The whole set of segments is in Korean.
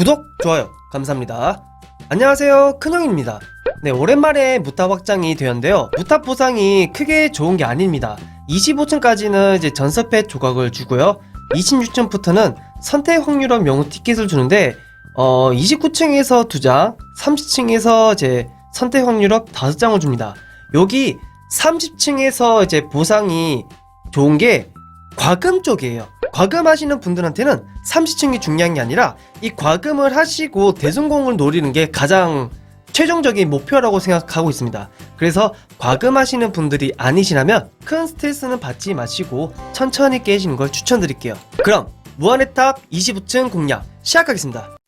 구독, 좋아요, 감사합니다. 안녕하세요, 큰형입니다. 네, 오랜만에 무탑 확장이 되었는데요. 무탑 보상이 크게 좋은 게 아닙니다. 25층까지는 이제 전섭회 조각을 주고요. 26층부터는 선택 확률업 영웅 티켓을 주는데, 어, 29층에서 2장, 30층에서 이제 선택 확률업 5장을 줍니다. 여기 30층에서 이제 보상이 좋은 게 과금 쪽이에요. 과금하시는 분들한테는 30층이 중요한 게 아니라 이 과금을 하시고 대성공을 노리는 게 가장 최종적인 목표라고 생각하고 있습니다. 그래서 과금하시는 분들이 아니시라면 큰 스트레스는 받지 마시고 천천히 깨지는 걸 추천드릴게요. 그럼 무한의 탑 25층 공략 시작하겠습니다.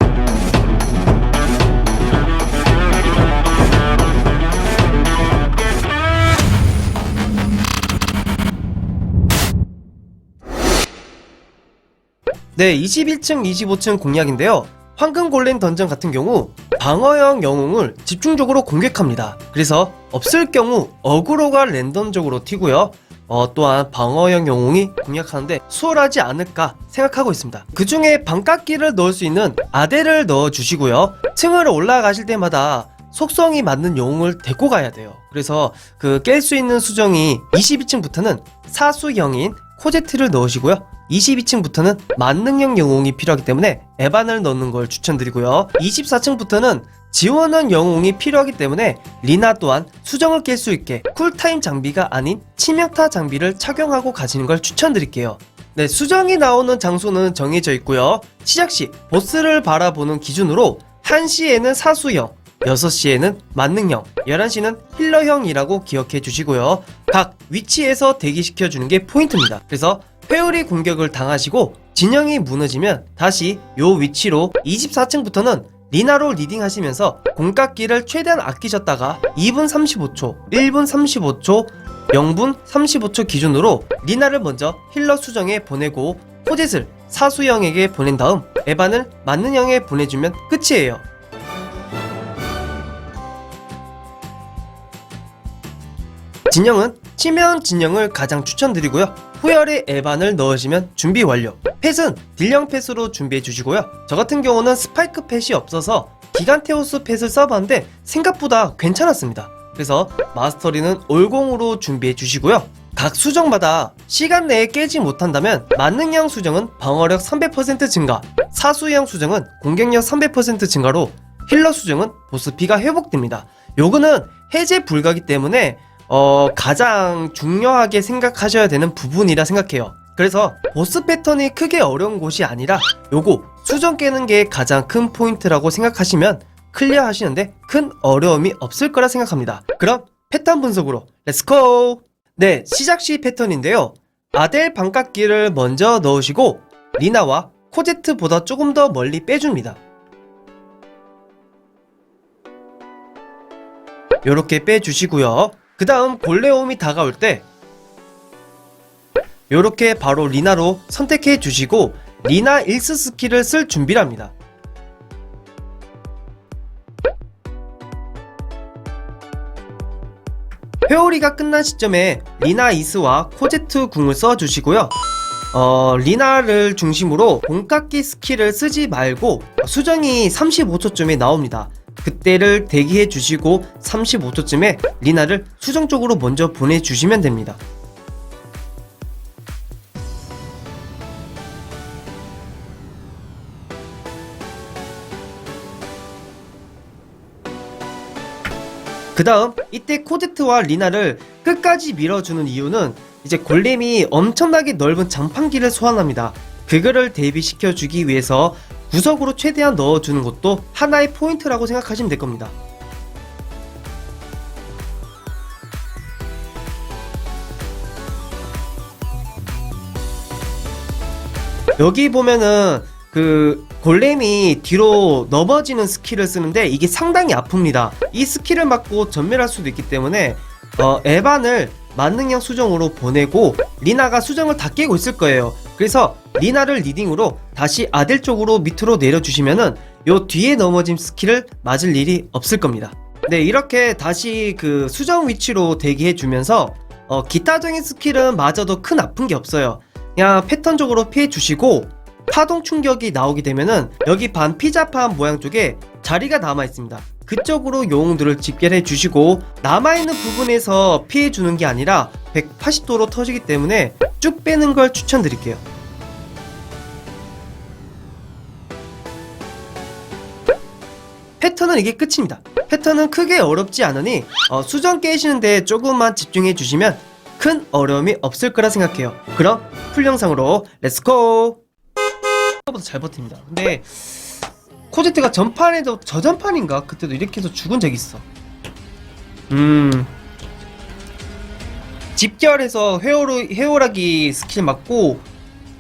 네, 21층, 25층 공략인데요. 황금 골렘 던전 같은 경우 방어형 영웅을 집중적으로 공격합니다. 그래서 없을 경우 어그로가 랜덤적으로 튀고요. 어, 또한 방어형 영웅이 공략하는데 수월하지 않을까 생각하고 있습니다. 그 중에 반깎기를 넣을 수 있는 아대를 넣어 주시고요. 층을 올라가실 때마다 속성이 맞는 영웅을 데리고 가야 돼요. 그래서 그 깰 수 있는 수정이 22층부터는 사수형인 코제트를 넣으시고요. 22층부터는 만능형 영웅이 필요하기 때문에 에반을 넣는 걸 추천드리고요. 24층부터는 지원한 영웅이 필요하기 때문에 리나 또한 수정을 깰 수 있게 쿨타임 장비가 아닌 치명타 장비를 착용하고 가시는 걸 추천드릴게요. 네, 수정이 나오는 장소는 정해져 있고요. 시작 시 보스를 바라보는 기준으로 1시에는 사수형, 6시에는 만능형, 11시는 힐러형이라고 기억해 주시고요. 각 위치에서 대기시켜 주는 게 포인트입니다. 그래서 회오리 공격을 당하시고 진영이 무너지면 다시 요 위치로 24층부터는 리나로 리딩 하시면서 공각기를 최대한 아끼셨다가 2분 35초, 1분 35초, 0분 35초 기준으로 리나를 먼저 힐러 수정에 보내고 포젯을 사수형에게 보낸 다음 에반을 만능형에 보내주면 끝이에요. 진영은 치면 진영을 가장 추천드리고요. 후열에 에반을 넣으시면 준비 완료. 펫은 딜령 펫으로 준비해 주시고요. 저 같은 경우는 스파이크 펫이 없어서 기간테오스 펫을 써봤는데 생각보다 괜찮았습니다. 그래서 마스터리는 올공으로 준비해 주시고요. 각 수정마다 시간 내에 깨지 못한다면 만능형 수정은 방어력 300% 증가, 사수형 수정은 공격력 300% 증가로 힐러 수정은 보스피가 회복됩니다. 요거는 해제 불가기 때문에 어, 가장 중요하게 생각하셔야 되는 부분이라 생각해요. 그래서 보스 패턴이 크게 어려운 곳이 아니라 요거 수정 깨는 게 가장 큰 포인트라고 생각하시면 클리어 하시는데 큰 어려움이 없을 거라 생각합니다. 그럼 패턴 분석으로 렛츠고! 네, 시작 시 패턴인데요. 아델 반깍기를 먼저 넣으시고 리나와 코제트보다 조금 더 멀리 빼줍니다. 요렇게 빼주시고요. 그 다음 골레옴이 다가올 때 요렇게 바로 리나로 선택해 주시고 리나 일스 스킬을 쓸 준비를 합니다. 회오리가 끝난 시점에 리나 이스와 코제트 궁을 써주시고요. 어, 리나를 중심으로 공깎기 스킬을 쓰지 말고 수정이 35초쯤에 나옵니다. 그때를 대기해 주시고 35초쯤에 리나를 수정 쪽으로 먼저 보내주시면 됩니다. 그 다음 이때 코제트와 리나를 끝까지 밀어주는 이유는 이제 골렘이 엄청나게 넓은 장판기를 소환합니다. 그거를 대비시켜 주기 위해서 구석으로 최대한 넣어주는 것도 하나의 포인트라고 생각하시면 될 겁니다. 여기 보면은 그 골렘이 뒤로 넘어지는 스킬을 쓰는데 이게 상당히 아픕니다. 이 스킬을 맞고 전멸할 수도 있기 때문에 어, 에반을 만능형 수정으로 보내고 리나가 수정을 다 깨고 있을 거예요. 그래서 리나를 리딩으로 다시 아델 쪽으로 밑으로 내려주시면은 요 뒤에 넘어진 스킬을 맞을 일이 없을 겁니다. 네, 이렇게 다시 그 수정 위치로 대기해 주면서 어, 기타적인 스킬은 맞아도 큰 아픈 게 없어요. 그냥 패턴적으로 피해 주시고 파동 충격이 나오게 되면은 여기 반 피자판 모양 쪽에 자리가 남아 있습니다. 그쪽으로 영웅들을 집결해 주시고 남아있는 부분에서 피해 주는 게 아니라 180도로 터지기 때문에 쭉 빼는 걸 추천드릴게요. 패턴은 이게 끝입니다. 패턴은 크게 어렵지 않으니 어, 수정 깨시는데 조금만 집중해 주시면 큰 어려움이 없을 거라 생각해요. 그럼 풀 영상으로 렛츠고! 생각보다 잘 버팁니다. 근데 코제트가 전판에도 저전판인가 그때도 이렇게 해서 죽은 적이 있어. 음. 집결해서 회오르, 회오라기 스킬 맞고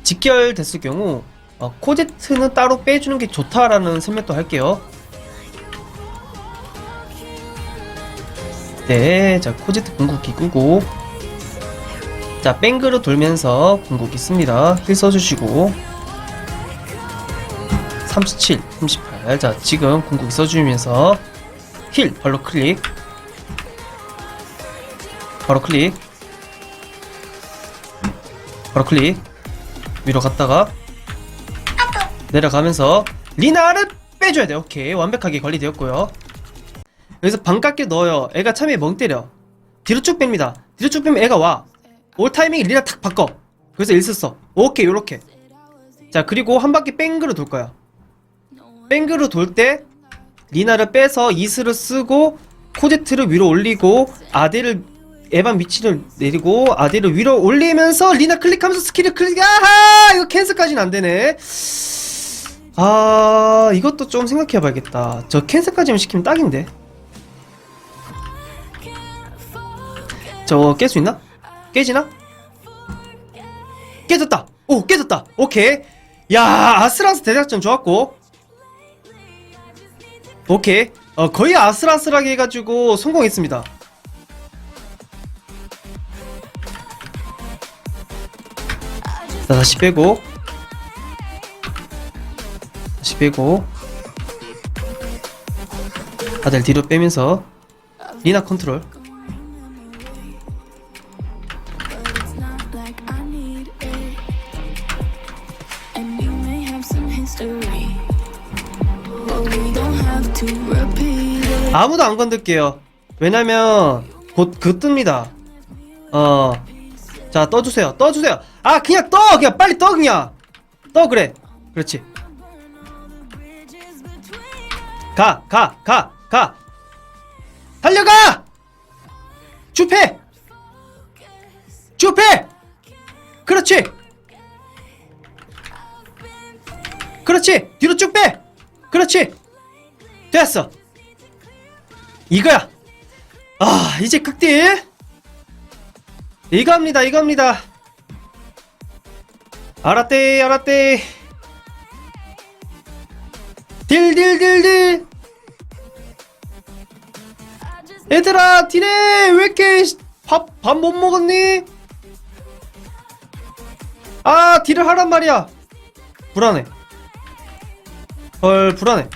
직결됐을 경우 어, 코제트는 따로 빼주는 게 좋다라는 설명도 할게요. 네, 자 코제트 궁극기 끄고. 자 뺑그로 돌면서 궁극기 씁니다. 힐 써주시고. 37, 38. 자 지금 궁극기 써주면서 힐 발로 클릭. 바로 클릭. 바로 클릭. 위로 갔다가 내려가면서 리나를 빼줘야 돼. 오케이. 완벽하게 관리되었고요 여기서 반갑게 넣어요. 애가 참에 멍 때려. 뒤로 쭉 뺍니다. 뒤로 쭉 빼면 애가 와올 타이밍에 리나 탁 바꿔. 그래서 일 썼어. 오케이 요렇게. 자 그리고 한 바퀴 뺑그로 돌 거야. 뺑그로 돌 때 리나를 빼서 이스를 쓰고 코제트를 위로 올리고 아델을 에반 위치를 내리고 아델을 위로 올리면서 리나 클릭하면서 스킬을 클릭 아하! 이거 캔슬까지는 안 되네. 아 이것도 좀 생각해 봐야겠다. 저 캔슬까지만 시키면 딱인데 저거 깰 수 있나? 깨지나? 깨졌다! 오 깨졌다! 오케이. 야 아슬아슬 대작전 좋았고. 오케이. 어 거의 아슬아슬하게 해가지고 성공했습니다. 자 다시 빼고. 다시 빼고. 다들 뒤로 빼면서 리나 컨트롤 아무도 안 건들게요. 왜냐면 곧그 뜹니다. 어자 떠주세요. 떠주세요. 아 그냥 떠! 그냥 빨리 떠 그냥! 떠 그래. 그렇지. 가 가 가 가! 달려가! 쭈패! 쭈패! 그렇지! 그렇지! 뒤로 쭉 빼! 그렇지! 됐어 이거야. 아 이제 극딜. 이겁니다 이겁니다. 알았대 알았대. 딜 딜 딜 딜. 얘들아 딜해 왜 이렇게 밥 밥 못 먹었니? 아 딜을 하란 말이야. 불안해. 헐 불안해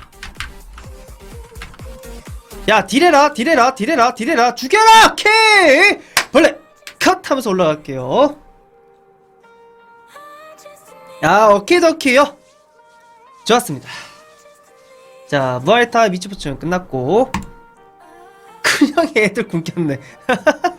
야 딜해라 딜해라 딜해라 딜해라. 죽여라! 오케이! 벌레 컷 하면서 올라갈게요. 야 오케이도키요. 좋았습니다. 자 무알타 미치포츠는 끝났고. 그냥 애들 굶겼네